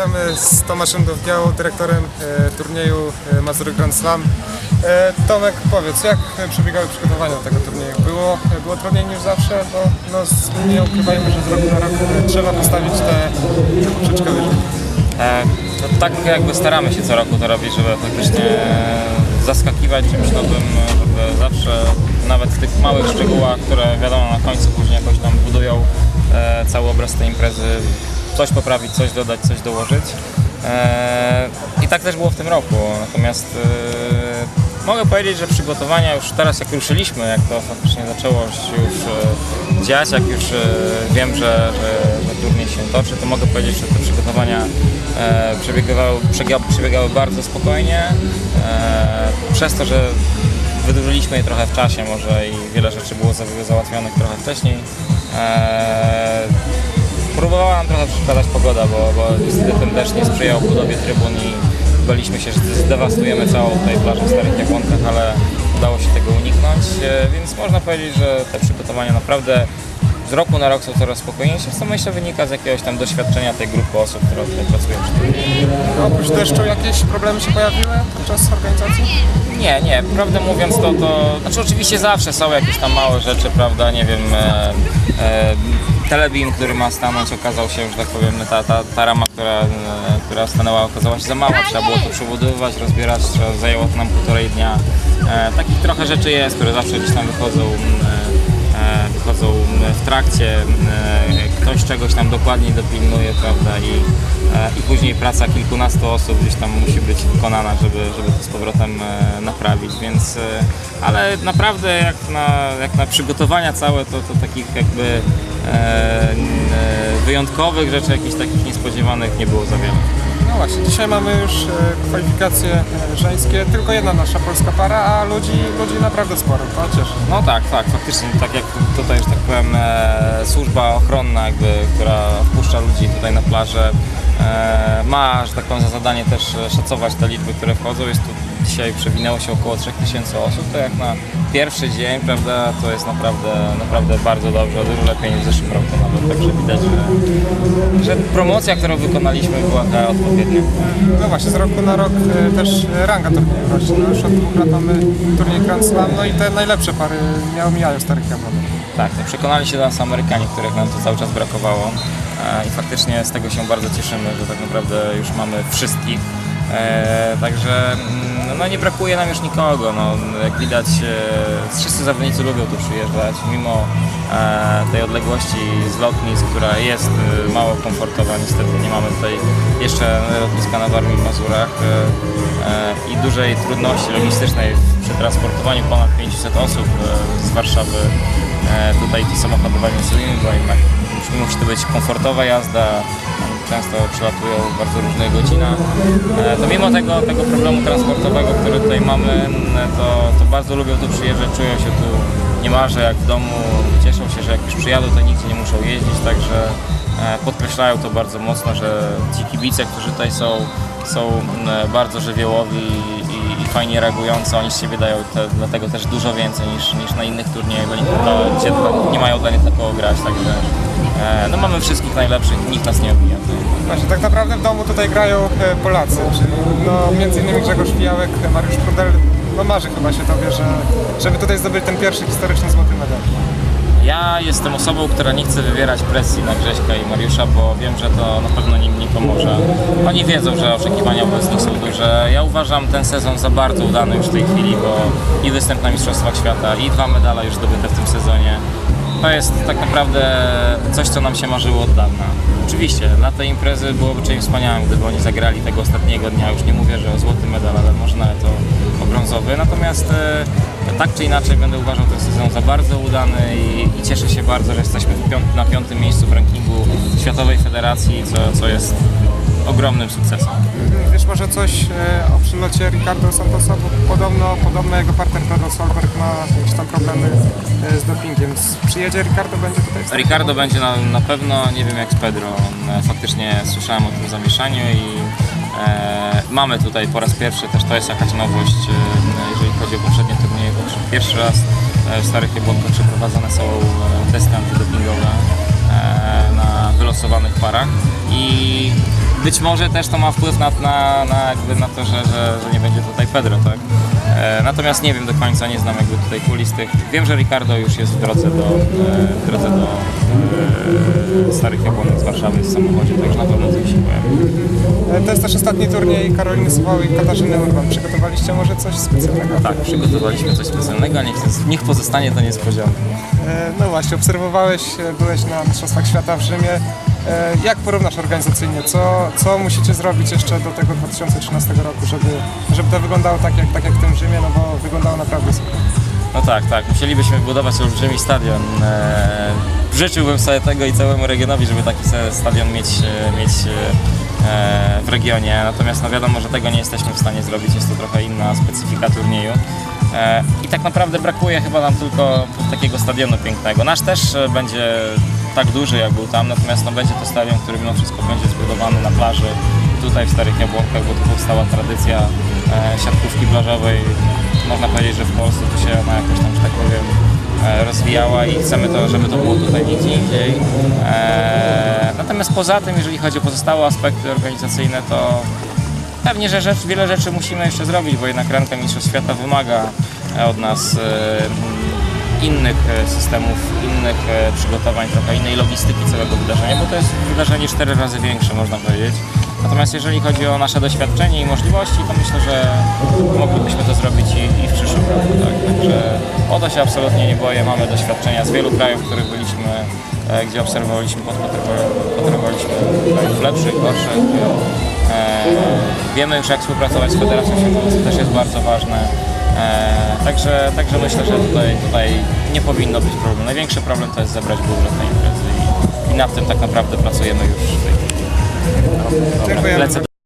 Witamy z Tomaszem Dowgiałą, dyrektorem e, turnieju e, Mazury Grand Slam. E, Tomek, powiedz, jak przebiegały przygotowania do tego turnieju? Było, było trudniej niż zawsze? No, no nie ukrywajmy, że z roku na rok trzeba postawić tę poprzeczkę wyżej. E, to tak jakby staramy się co roku to robić, żeby faktycznie zaskakiwać czymś nowym, żeby zawsze nawet w tych małych szczegółach, które wiadomo na końcu później jakoś tam budują e, cały obraz tej imprezy, coś poprawić, coś dodać, coś dołożyć. E, I tak też było w tym roku. Natomiast e, mogę powiedzieć, że przygotowania już teraz jak ruszyliśmy, jak to faktycznie zaczęło się już e, dziać, jak już wiem, że, że, turniej się toczy, to mogę powiedzieć, że te przygotowania przebiegały, przebiegały bardzo spokojnie. Przez to, że wydłużyliśmy je trochę w czasie może i wiele rzeczy było za- załatwionych trochę wcześniej. Próbowała nam trochę przeszkadzać pogoda, bo, bo niestety ten deszcz nie sprzyjał budowie trybun i baliśmy się, że zdewastujemy całą tutaj plażę w Starych Jabłonkach, ale udało się tego uniknąć, e, więc można powiedzieć, że te przygotowania naprawdę z roku na rok są coraz spokojniejsze, co myślę wynika z jakiegoś tam doświadczenia tej grupy osób, które tutaj pracują Oprócz deszczu jakieś problemy się pojawiły podczas organizacji? Nie, nie, prawdę mówiąc to, to znaczy oczywiście zawsze są jakieś tam małe rzeczy, prawda, nie wiem, e, e, telebeam, który ma stanąć, okazał się, że tak powiem, ta, ta, ta rama, która, e, która stanęła, okazała się za mała, trzeba było to przebudowywać, rozbierać, zajęło to nam półtorej dnia. E, takich trochę rzeczy jest, które zawsze gdzieś tam wychodzą. mm, e, wychodzą w trakcie, e, ktoś czegoś tam dokładniej dopilnuje, prawda, i, e, i później praca kilkunastu osób gdzieś tam musi być wykonana, żeby, żeby to z powrotem e, naprawić, więc, ale naprawdę jak na, jak na przygotowania całe, to, to takich jakby wyjątkowych rzeczy, jakichś takich niespodziewanych nie było za wiele. No właśnie, dzisiaj mamy już e, kwalifikacje e, żeńskie, tylko jedna nasza polska para, a ludzi, ludzi naprawdę sporo, to cieszy. No tak, tak, faktycznie, tak jak tutaj, że tak powiem, e, służba ochronna, jakby, która wpuszcza ludzi tutaj na plażę, e, ma, że tak powiem, za zadanie też szacować te liczby, które wchodzą. Jest tu dzisiaj przewinęło się około 3000 osób, to jak na pierwszy dzień, prawda, to jest naprawdę, naprawdę bardzo dobrze, dużo lepiej niż w zeszłym roku nawet, także widać, że, że promocja, którą wykonaliśmy była ta odpowiednia. No właśnie, z roku na rok e, też ranga turnieju rośnie. No już od dwóch lat mamy turniej Grand Slam, no i te najlepsze pary miały mijają starych jabłonek. Tak, to przekonali się do nas Amerykanie, których nam tu cały czas brakowało i faktycznie z tego się bardzo cieszymy, że tak naprawdę już mamy wszystkich. E, także mm, no nie brakuje nam już nikogo. No, jak widać, e, wszyscy zawodnicy lubią tu przyjeżdżać, mimo e, tej odległości z lotnisk, która jest e, mało komfortowa. Niestety nie mamy tutaj jeszcze lotniska na Warmii Mazurach e, e, i dużej trudności logistycznej w przetransportowaniu ponad 500 osób e, z Warszawy e, tutaj tu samochodem administracyjnym, bo jednak musi to być komfortowa jazda, często przylatują w bardzo różnych godzinach. E, To mimo tego, tego problemu transportowego, który tutaj mamy, m, to, to bardzo lubią tu przyjeżdżać, czują się tu niemalże jak w domu, cieszą się, że jak już przyjadą, to nigdzie nie muszą jeździć, także e, podkreślają to bardzo mocno, że ci kibice, którzy tutaj są, są bardzo żywiołowi i, i fajnie reagujący, oni z siebie dają te, dlatego też dużo więcej niż, niż na innych turniejach, dla, nie mają dla nich takiego grać, także e, no mamy wszystkich najlepszych, nikt nas nie obija. Właśnie, tak naprawdę w domu tutaj grają e, Polacy, czyli no, między innymi Grzegorz Pijałek, Mariusz Prudel, no marzy chyba się tobie, że, żeby tutaj zdobyć ten pierwszy historyczny złoty medal. Ja jestem osobą, która nie chce wywierać presji na Grześka i Mariusza, bo wiem, że to na pewno im nie pomoże. Oni wiedzą, że oczekiwania wobec nich są duże. Ja uważam ten sezon za bardzo udany już w tej chwili, bo i występ na Mistrzostwach Świata, i dwa medale już zdobyte w tym sezonie. To jest tak naprawdę coś, co nam się marzyło od dawna. Oczywiście, dla tej imprezy byłoby czymś wspaniałym, gdyby oni zagrali tego ostatniego dnia. Już nie mówię, że o złoty medal, ale może nawet o, o brązowy. Natomiast e, tak czy inaczej będę uważał ten sezon za bardzo udany i, i cieszę się bardzo, że jesteśmy na piątym miejscu w rankingu Światowej Federacji, co, co jest ogromnym sukcesem. Wiesz może coś e, o przylocie Ricardo Santosa, bo podobno, podobno jego partner Pedro Solberg ma jakieś tam problemy e, z dopingiem. Przyjedzie Ricardo, będzie tutaj? Ricardo będzie na, na pewno, nie wiem jak z Pedro. E, Faktycznie słyszałem o tym zamieszaniu i e, mamy tutaj po raz pierwszy, też to jest jakaś nowość, jeżeli chodzi o poprzednie turnieje, bo pierwszy raz w Starych Jabłonkach przeprowadzane są testy antydopingowe na wylosowanych parach i być może też to ma wpływ na, na, na, jakby na to, że, że, że nie będzie tutaj Pedro, tak? E, natomiast nie wiem do końca, nie znam jakby tutaj kulis tych. Wiem, że Ricardo już jest w drodze do, e, w drodze do e, Starych Jabłonek z Warszawy w samochodzie, także na pewno coś się pojawi. E, To jest też ostatni turniej Karoliny Suchałej i Katarzyny Urban. Przygotowaliście może coś specjalnego? Tak, przygotowaliśmy coś specjalnego, niech, niech pozostanie to niespodzianką. E, No właśnie, obserwowałeś, e, byłeś na Mistrzostwach Świata w Rzymie. E, Jak porównasz organizacyjnie? Co, co musicie zrobić jeszcze do tego 2013 roku, żeby, żeby to wyglądało tak jak, tak jak w tym Rzymie, no bo wyglądało naprawdę super. No tak, tak. Musielibyśmy wybudować olbrzymi stadion. Eee, życzyłbym sobie tego i całemu regionowi, żeby taki stadion mieć, e, mieć e, w regionie. Natomiast no wiadomo, że tego nie jesteśmy w stanie zrobić. Jest to trochę inna specyfika turnieju. E, I tak naprawdę brakuje chyba nam tylko takiego stadionu pięknego. Nasz też e, będzie tak duży jak był tam, natomiast no, będzie to stadion, który mimo wszystko będzie zbudowany na plaży tutaj w Starych Jabłonkach, bo tu powstała tradycja e, siatkówki plażowej. Można powiedzieć, że w Polsce to się ona jakoś tam, że tak powiem, e, rozwijała i chcemy to, żeby to było tutaj nigdzie indziej. E, natomiast poza tym, jeżeli chodzi o pozostałe aspekty organizacyjne, to pewnie, że rzecz, wiele rzeczy musimy jeszcze zrobić, bo jednak ranka Mistrzostw Świata wymaga e, od nas e, innych e, systemów, innych e, przygotowań, trochę innej logistyki całego wydarzenia, bo to jest wydarzenie cztery razy większe, można powiedzieć. Natomiast jeżeli chodzi o nasze doświadczenie i możliwości, to myślę, że moglibyśmy to zrobić i, i w przyszłym roku. Tak? Także o to się absolutnie nie boję. Mamy doświadczenia z wielu krajów, w których byliśmy, e, gdzie obserwowaliśmy, podpatrywaliśmy krajów lepszych, gorszych. Wiemy już jak współpracować z Federacją Światową, też jest bardzo ważne. E, także, także myślę, że tutaj, tutaj nie powinno być problemu. Największy problem to jest zebrać budżet na imprezy i, i nad tym tak naprawdę pracujemy już w tej chwili. Dobra,